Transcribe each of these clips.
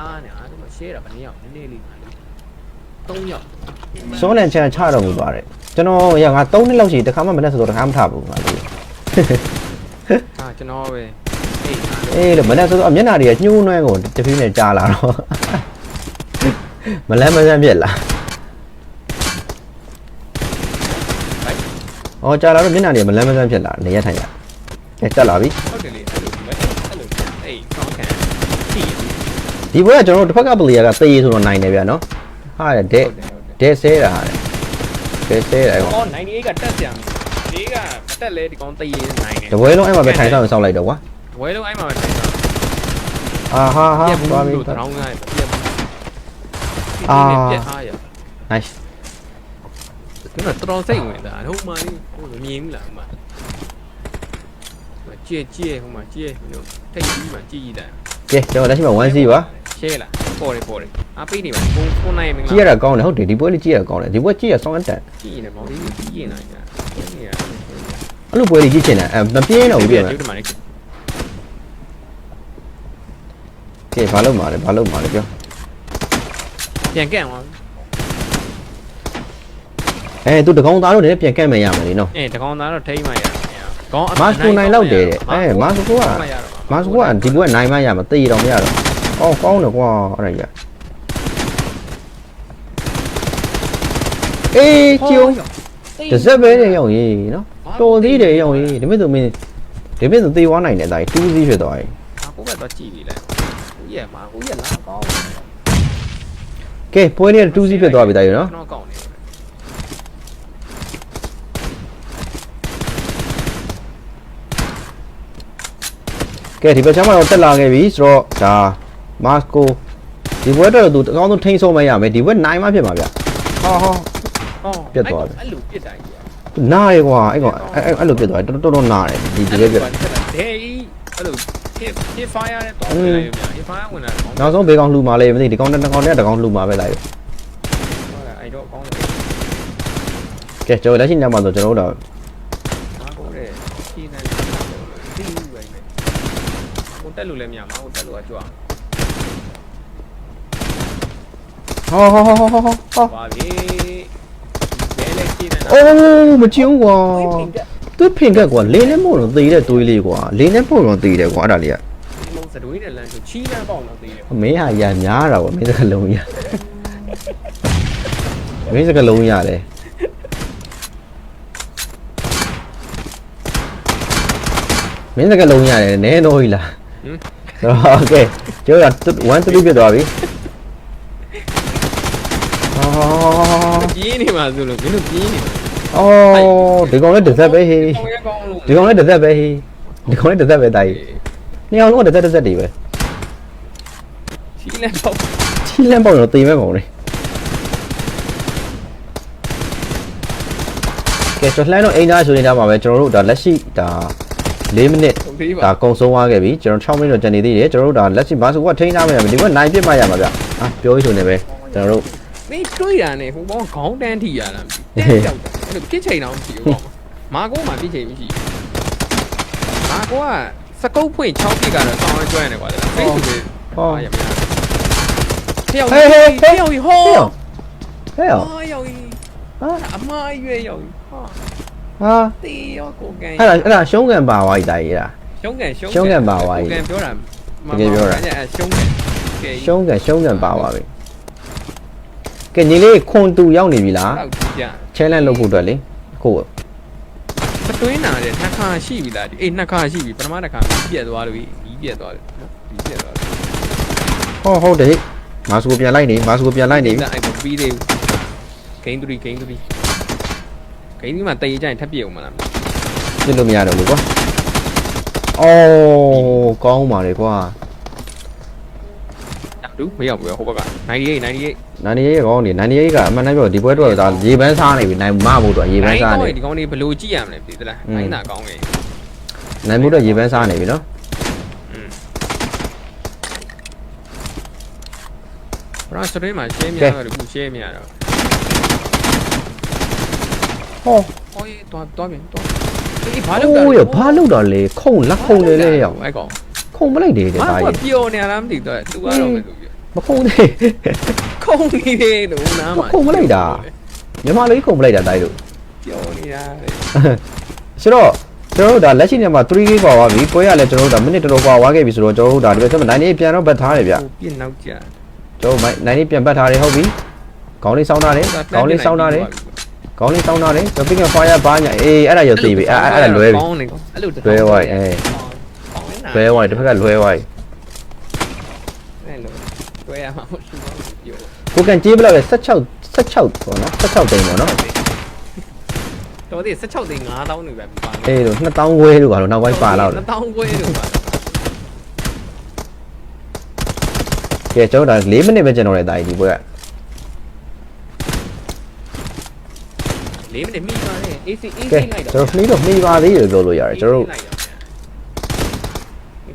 အားနေအားဒီမှာ share တာဗနည်းအောင်နည်းနည်းလေးပါလေ3ယောက်စောလန်ချန်ချတော်မူသွားတယ်ကျွန်တော်ရငါ3နှစ်လောက်ရှိတခါမှမနဲ့ဆိုတော့တခါမထဘူးငါလေးအာကျွန်တော်ပဲအေးအားလို့အေးလို့မနဲ့ဆိုတော့မျက်နှာတွေကညှိုးနှွဲကိုတဖြည်းနဲ့ကြားလာတော့မလန်းမဆန်းပြက်လာအော်ကြားလာတော့မျက်နှာတွေကမလန်းမဆန်းဖြစ်လာနေရထိုင်ရကဲတက်လာပြီဟုတ်တယ်လေအဲ့လိုပဲအဲ့လိုအေးကောင်းခံကြည့် ဒီဘွဲကကျွန်တော်တို့တစ်ဖက်ကပလီယာကတေးဆိုတော့နိုင်တယ်ဗျာနော်ဟာတဲ့ဒဲဟုတ်တယ်ဟုတ်တယ်ဒဲဆဲတာဟာတဲ့ဒဲဆဲတာကောအော်98ကတက်ကြမယ်ဒီကတက်လဲဒီကောင်တည်ရင်နိုင်တယ်တပွဲလုံးအဲ့မှာပဲထိုင်ဆောင်ဆောက်လိုက်တော့ကွာဝဲလုံးအဲ့မှာပဲထိုင်တာအာဟာဟာပြက်ဘူးသွားပြီလို့တောင်းလိုက်ပြက်ဘူးအာပြက်အားရ nice ဒီမှာတော်တော်စိတ်ဝင်တာဟိုမှာဟိုမြင်ဘူးလားဟိုမှာကြည့်ကြည့်ဟိုမှာကြည့်ဟိုထိတ်ကြီးမှာကြည့်ကြည့်တယ်ကဲကျွန်တော်လက်ရှိမှာ 1C ပါ ရှဲလားပေါ်တယ်ပေါ်တယ်အပိနေပါကိုကိုနိုင်မင်္ဂကြည့်ရလာတာကောင်းတယ်ဟုတ်တယ်ဒီပွဲလေးကြည့်ရတာကောင်းတယ်ဒီပွဲကြည့်ရဆောင်းအတန်ကြည့်နေမောင်လေးကြည့်နေကြကြည့်နေရအဲ့လိုပွဲလေးကြည့်ချင်တယ်အဲမပြင်းတော့ဘူးပြည့်မယ်ဒီမှာလေကဲဘာလို့မှာလဲဘာလို့မှာလဲပြောပြန်ကန့်သွားအဲသူတကောင်သားတို့လည်းပြန်ကန့်မယ်ရမယ်လीနော်အဲတကောင်သားတော့ထိမှရတယ်ကောင်းမတ်စကိုနိုင်လောက်တယ်တဲ့အဲမတ်စကိုကမတ်စကိုကဒီပွဲနိုင်မှရမှာတေးတော်မရတော့ အော်ကောင်းတယ်ကွာအဲ့ဒါကြီးအေးကျုံတစ်စက်ပဲနေရောက်ရေးနော်တော်သေးတယ်ရောက်ရေးဒီမဲ့ဆိုမင်းဒီမဲ့ဆိုသေသွားနိုင်တယ်ဒါကြီး2စီးဖြစ်သွားပြီအကိုကတော့ကြည့်ပြီလေဦးရဲ့မှာဦးရဲ့လာကောင်းကဲပွဲလေး2စီးဖြစ်သွားပြီဒါကြီးနော်ကျွန်တော်ကောင်းနေတယ်ကဲဒီဘက်ချမ်းမှာတော့တက်လာခဲ့ပြီဆိုတော့ဒါ မတ်ကိုဒီဘက်တော့သူအကောင်းဆုံးထိန်းဆုံးမရမယ်ဒီဘက်နိုင်မှဖြစ်မှာဗျဟာဟာအော်ပြတ်သွားတယ်အဲ့လိုပြစ်တာကြီးနားရကွာအဲ့ကောင်အဲ့အဲ့အဲ့လိုပြစ်သွားတယ်တော်တော်တော်နားတယ်ဒီဒီဘက်ပြစ်ဒဲကြီးအဲ့လို hit hit fire နဲ့တော့ဝင်လိုက်ရပြန် hit fire ဝင်လာတော့နောက်ဆုံးဘေကောင်လှူမာလေမသိဒီကောင်တစ်ကောင်နဲ့တစ်ကောင်လှူမာပဲလိုက်ဟုတ်လားအဲ့တော့ကောင်းတယ်ကဲကျွန်တော်လက်ရှိညမှာဆိုကျွန်တော်တို့တော့မာကိုတဲ့ရှင်းနေတယ်ဒီလိုပဲကိုတက်လို့လည်းမရမှာကိုတက်လို့ကကြွား ဟောဟောဟောဟောဟောဟောပါပြီဘယ်လက်ကြီးနဲ့အိုးမချင်းကွာသူဖင်ကက်ကွာလင်းနဲ့မို့တော့သေတဲ့သွေးလေးကွာလင်းနဲ့ပို့တော့သေတယ်ကွာအဲ့ဒါလေးကလုံးစတွေးနဲ့လမ်းကိုချီးလမ်းပေါက်တော့သေတယ်မင်းဟာရများတာကွာမင်းစကလုံးရမင်းစကလုံးရတယ်မင်းစကလုံးရတယ်နဲတော့ဟိလားဟုတ်ကဲ့ကျော်ရ1 3ပြသွားပြီ ပြင်းနေမှာဆိုလို့မင်းတို့ပြင်းနေမှာအော်ဒီကောင်လည်းတစ်သက်ပဲဟေးကောင်းရကောင်းလို့ဒီကောင်လည်းတစ်သက်ပဲဟေးဒီကောင်လည်းတစ်သက်ပဲတာကြီးနှစ်ယောက်လုံးကတစ်သက်တစ်သက်တည်းပဲချီးလန်းပေါချီလန့်ပေါက်တော့တေးမဲ့ပုံလေးကဲကျွန်တော်လှမ်းတော့အင်ဂျာဆိုနေတာပါပဲကျွန်တော်တို့ဒါလက်ရှိဒါ4မိနစ်ဟုတ်သေးပါဒါကုံဆုံးသွားခဲ့ပြီကျွန်တော်6မိနစ်တော့ကျန်နေသေးတယ်ကျွန်တော်တို့ဒါလက်ရှိဘာဆိုကထိန်းထားမယ်ဒီကနိုင်ပြစ်မှရမှာဗျဟာပြောရဆိုနေပဲကျွန်တော်တို့ မင်းတွေးတာနဲ့ဟိုဘောခေါင်းတန်းထိရတာမသိဘူးတန်းကြောက်တာအဲ့လိုပြစ်ချိန်တော့မရှိဘူးပေါ့မာကိုမှပြစ်ချိန်မရှိဘူးမာကိုကစကုတ်ဖွင့်6ပြစ်ကတော့ဆောင်းကျွမ်းနေကွာလေဖိတ်သူတွေဟောရမလားဖျောက်ဟေးဟေးဟေးဖျောက်ဟောဟဲ့ရောဟဲ့ရောဟာရောက်ကြီးဟာအမရွယ်ရောက်ကြီးဟာဟာတေးရောကိုကန်အဲ့ဒါအဲ့ဒါရှုံးကန်ပါသွားပြီတာကြီးလားရှုံးကန်ရှုံးရှုံးကန်ပါသွားပြီကိုကန်ပြောတာတကယ်ပြောတာအဲ့ရှုံးကန်ကဲရှုံးကန်ရှုံးကန်ပါသွားပြီ ကဲညီလေးခွန်တူရောက်နေပြီလားတောက်ကြည့်ကြ challenge လုပ်ဖို့အတွက်လေကိုမတွင်းနာတဲ့နှစ်ခါရှိပြီလားဒီအေးနှစ်ခါရှိပြီပထမတစ်ခါပြက်သွားလို့ပြီးပြက်သွားတယ်နော်ပြီးပြက်သွားတယ်ဟောဟုတ်တယ်မာစကိုပြန်လိုက်နေမာစကိုပြန်လိုက်နေပြီအဲ့ဒါပြီးသေးဘူးဂိမ်း3ဂိမ်း3ဂိမ်း3မှာတည်ကြရင်ထပ်ပြည့်အောင်မလားပြစ်လို့မရတော့ဘူးကွာအော်ကောင်းပါလေကွာ တူမရောက်ဘူးဟိုဘက်က98 98နိုင်ရေးကောင်းနေနိုင်ရေးကအမှန်တမ်းပြောဒီပွဲတော့ဒါရေပန်းစားနေပြီနိုင်မဖို့တော့ရေပန်းစားနေဒီကောင်လေးဘလို့ကြည့်ရမလဲပြည်သလားနိုင်တာကောင်းတယ်နိုင်မှုတော့ရေပန်းစားနေပြီနော်ဘရာစထရင်းမှာ share များတယ်ခု share များတော့ဟောဟောရေးတော့တော့ပြန်တော့အေးဘာလို့အိုးရဘာလို့တော့လေခုံလက်ခုံလေလေရောက်အဲ့ကောင်ခုံမလိုက်တယ်တဲ့မဒါကကြီးပျော်နေရလားမသိတော့ तू ကတော့ပဲလို့ပြ မခုံသေးခုံနေတယ်လို့နားမှာခုံမလိုက်တာမြန်မာလူကြီးခုံပလိုက်တာတိုက်လို့ပြောနေတာလေဆိုတော့ကျွန်တော်တို့ဒါလက်ရှိနေမှာ 3K ပါသွားပြီကိုရလည်းကျွန်တော်တို့ဒါမိနစ်တော်တော်ပါသွားခဲ့ပြီဆိုတော့ကျွန်တော်တို့ဒါဒီဘက်ဆက်မှာ9နေပြန်တော့ဘတ်ထားတယ်ဗျဟိုပြစ်နောက်ကြကျွန်တော်9နေပြန်ဘတ်ထားတယ်ဟုတ်ပြီခေါင်းလေးစောင်းထားတယ်ခေါင်းလေးစောင်းထားတယ်ခေါင်းလေးစောင်းထားတယ်ကျွန်တော် pick and fire ဘာညာအေးအဲ့ဒါရောသိပြီအဲ့အဲ့ဒါလွဲပြီကောင်းနေကောင်းအဲ့လိုလွဲသွားပြီအေးလွဲသွားပြီတစ်ဖက်ကလွဲသွားပြီအဲ့လို လွဲရမှာမဟုတ်ဘူးပြောကိုကန်ကြေးဘလောက်လဲ16 16ပေါ့နော်16တိန်ပေါ့နော်တော်သေး16သိန်း5000နေပဲပါအေးလို့2000ခွဲလို့ကတော့နောက်ပိုင်းပါလောက်တယ်2000ခွဲလို့ပါကဲကျွန်တော်ဒါ4မိနစ်ပဲကျွန်တော်လည်းတာဒီဘက်က၄မိနစ်မိပါတယ် AC AC ကဲလိုက်ကျွန်တော်ဖလီတော့နှီးပါသေးတယ်ပြောလို့ရတယ်ကျွန်တော်တို့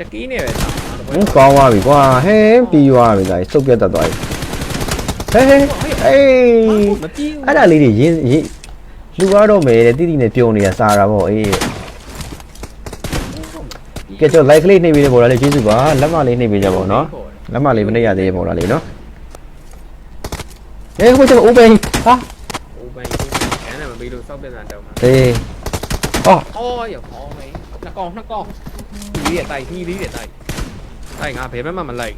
တကီးနေပဲဆောင်း ဟင်းကောင်းသွားပြီကွာဟဲပြီးသွားပြီဒါစုပ်ပြတ်တတ်သွားပြီဟဲဟဲအေးမပြေးအဲ့ဒါလေးတွေရင်းရင်းလူရတော့မယ်တဲ့တိတိနဲ့ပြုံနေရစားတာပေါ့အေးကဲကျွန်တော် like လေးနှိပ်ပေးတယ်ပေါ့လားလေကျေးဇူးပါလက်မလေးနှိပ်ပေးကြပါဦးနော်လက်မလေးမနှိပ်ရသေးဘူးပေါ့လားလေနော်အေးကိုကျွန်တော် open ဟာဟိုဘန်ကျန်တယ်မပြီးလို့စောက်ပြတာတောင်းမှာအေးအော်အော်ရခေါင်းမေးနှစ်ကောင်နှစ်ကောင်ဒီရဲ့တိုက်ဒီလေးရဲ့တိုက် တိုက်ငါဘယ်ဘက်မှမလိုက်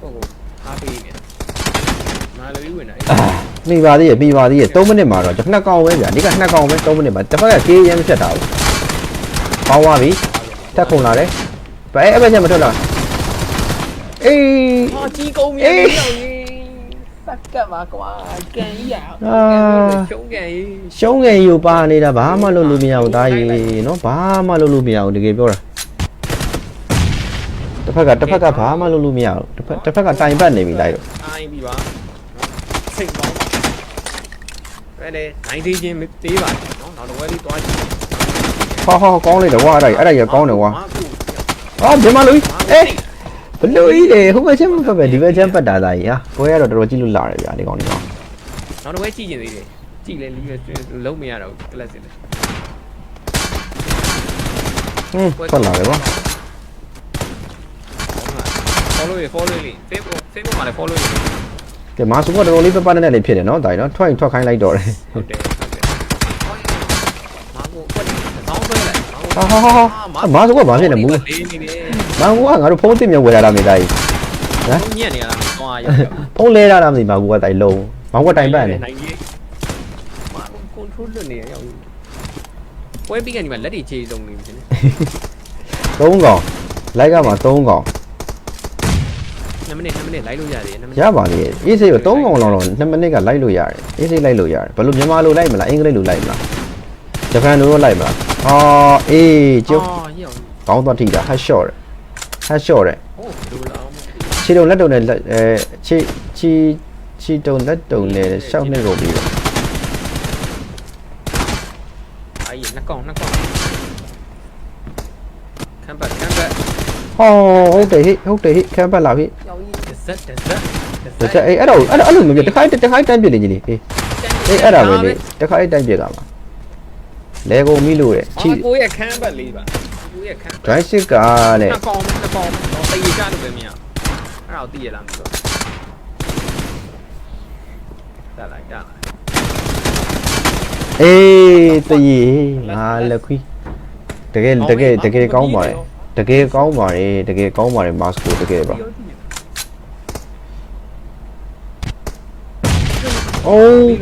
ဟုတ်ကိုအားပေးနေမာလူဝင်နေမိပါသေးရမိပါသေးရ3မိနစ်မှာတော့ကျွန်တော်ကောင်ပဲဗျာဒီကနှစ်ကောင်ပဲ3မိနစ်မှာတစ်ဖက်ကကေးရမ်းဖြတ်တာဘူးပေါင်းသွားပြီတက်ခုန်လာတယ်ဘယ်အဲ့ဘက်ချက်မထွက်လာအေးဟာကြီးကုန်းမြေရောက်ရေးစက်ကပ်ပါကွာကန်ကြီးရရှုံးကန်ကြီးရှုံးငယ်ယူပါနေတာဘာမှလုပ်လို့မရဘူးတာကြီးနော်ဘာမှလုပ်လို့မရဘူးတကယ်ပြောတာ တစ်ဖက်ကတစ်ဖက်ကဘာမှလုပ်လို့မရဘူးတစ်ဖက်တစ်ဖက်ကတိုင်ပတ်နေပြီလိုက်တော့အိုင်းပြီပါစိတ်ကောင်းပဲလေနိုင်သေးချင်းသေးပါနော်နောက်တော့ဝဲလေးတွားကြည့်ဟောဟောကောင်းလိုက်တယ်ဝါအဲ့ဒါအဲ့ဒါရကောင်းတယ်ဝါအော်မြန်မာလူကြီးအေးဘလူကြီးလေဟိုဘက်ချက်မပတ်ပဲဒီဘက်ချက်ပတ်တာသားကြီးဟာကိုရတော့တော်တော်ကြည့်လို့လာတယ်ဗျာဒီကောင်ဒီကောင်နောက်တော့ဝဲကြည့်ရင်သေးတယ်ကြည့်လဲလီးပဲလုံးမရတော့ကလပ်စစ်လေဟင်းထွက်လာတယ်ကွာ follow ရ follow လေး Facebook Facebook မှာလည်း follow ရကဲမာစုကတော်တော်လေးပပနဲ့လေးဖြစ်တယ်နော်ဒါကြီးနော်ထွက်ရင်ထွက်ခိုင်းလိုက်တော့တယ်ဟုတ်တယ်ဟုတ်တယ်မာကိုကွက်တောင်းဆွဲလိုက်ဟာဟာဟာဟာမာစုကဘာဖြစ်နေမူလေးနေတယ်မာကူကငါတို့ဖုန်းတင်မြဝယ်လာတာမေးသားကြီးဟမ်ညက်နေရတာသွားရောက်ရောက်ဖုန်းလဲလာတာမသိမာကူကတိုင်လုံးမောင်ကတိုင်ပတ်နေနိုင်ကြီးမာကို control လွတ်နေရရောက်ပွဲပြီးကနေမှလက်တွေခြေလုံးနေပြီရှင်၃កောင်လိုက်ကမှာ၃កောင် 2မိနစ်2မိနစ်လိုက်လို့ရတယ်2မိနရစ်ပါလေအေးစေးကို၃កောင်လောက်တော့2မိနစ်ကလိုက်လို့ရတယ်အေးစေးလိုက်လို့ရတယ်ဘယ်လိုမြန်မာလိုလိုက်မလားအင်္ဂလိပ်လိုလိုက်မလားဂျပန်လိုတော့လိုက်မလားအော်အေးကျုပ်အော်ရောက်ကောင်းသွားထိတာ head shot တယ် head shot တယ်ဟုတ်ဒူလာအောင်ခြေတုံလက်တုံနဲ့လက်အဲခြေခြေခြေတုံလက်တုံနဲ့ရှောက်နှစ်ကိုပြီးတော့အာကြီးနှစ်ကောင်နှစ်ကောင်ခံပတ်ခံပတ်ဟောဟုတ်တယ်ဟိဟုတ်တယ်ဟိခံပတ်လာပြီရော က်ကြီးတစ်စက်တစ်စက်ဒါချက်အေးအဲ့တော့အဲ့အဲ့လိုမျိုးတခါတခါတန်းပြစ်နေကြီးလေအေးအေးအဲ့ဒါပဲလေတခါတန်းပြစ်ကမှာလဲကုန်ပြီလို့တဲ့ချီကိုရဲ့ခံပတ်လေးပါကိုရဲ့ခံ dry stick ကတဲ့နှစ်ကောင်နှစ်ကောင်တော့တရေကြလို့ပဲမရအဲ့ဒါကိုသိရလားမသိဘူးတက်လိုက်တက်လိုက်အေးတည်ငါလက်ခွီးတကယ်တကယ်တကယ်ကောင်းပါတယ်တကယ်ကောင်းပါတယ်တကယ်ကောင်းပါတယ် mask ကိုတကယ်ပါ အိုး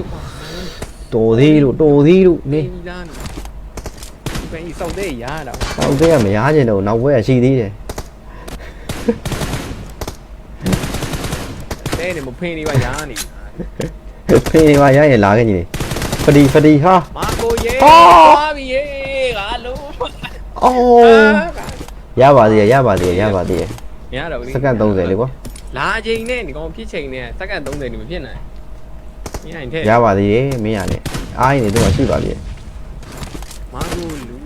တော်သေးလို့တော်သေးလို့နေနေလားဒီပင်စောက်တဲ့ရတာဟောတဲ့ကမရကျင်တော့နောက်ဘွဲကရှိသေးတယ်တဲ့နေမဖင်းနေပါရနေဖေးပါရရင်လာခဲ့ကြီးလေဖဒီဖဒီဟာမာကိုရေအော်သွားပြီရေငါလုံးအိုးရပါသေးရရပါသေးရရပါသေးမရတော့ဘူးစက္ကန့်30လေကွာလာချိန်နဲ့ဒီကောင်ဖြစ်ချိန်နဲ့စက္ကန့်30နေမဖြစ်နိုင် မရရင်ထဲရပါသေးမင်းရတယ်အားရင်တော့ရှိပါသေးမာကိုလူ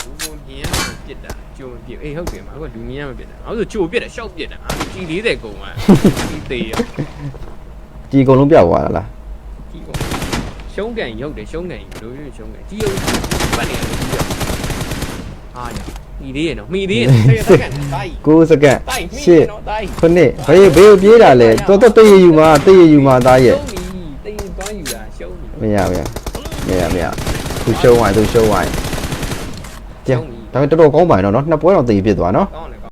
လူကိုညံပြစ်တာကြုံပြစ်အေးဟုတ်တယ်မာကိုလူညံမပြစ်တာအဲ့ဒါကြိုပြစ်တယ်ရှောက်ပြစ်တာကြီး40ကုန်อ่ะဒီသေးရကြည်ကုန်လုံးပြောက်သွားတာလားကြီးကုန်ရှုံးကန်ရုပ်တယ်ရှုံးကန်ဘယ်လိုရှုံးကန်ကြီးရုပ်ပတ်နေတယ်ကြီးရုပ်အားရမိသေးရနော်မိသေးရနော်10စက္ကန့်တိုက်9စက္ကန့်တိုက်မိရှသေးစ်နော်တိုက်ခုနှစ်ဘေးဘေးကိုပြေးတာလေတော်တော်တည့်ရယူမှာတည့်ရယူမှာသားရဲ့ရှုံးပြီတိတ်သွားယူ တာရှုံးပြီမရမရမရမရသူရှုံးသွားသူရှုံးသွားကြဒါပေမဲ့တော်တော်ကောင်းပါရဲ့နော်နှစ်ပွဲတော့တည်ဖြစ်သွားနော်ကောင်းတယ်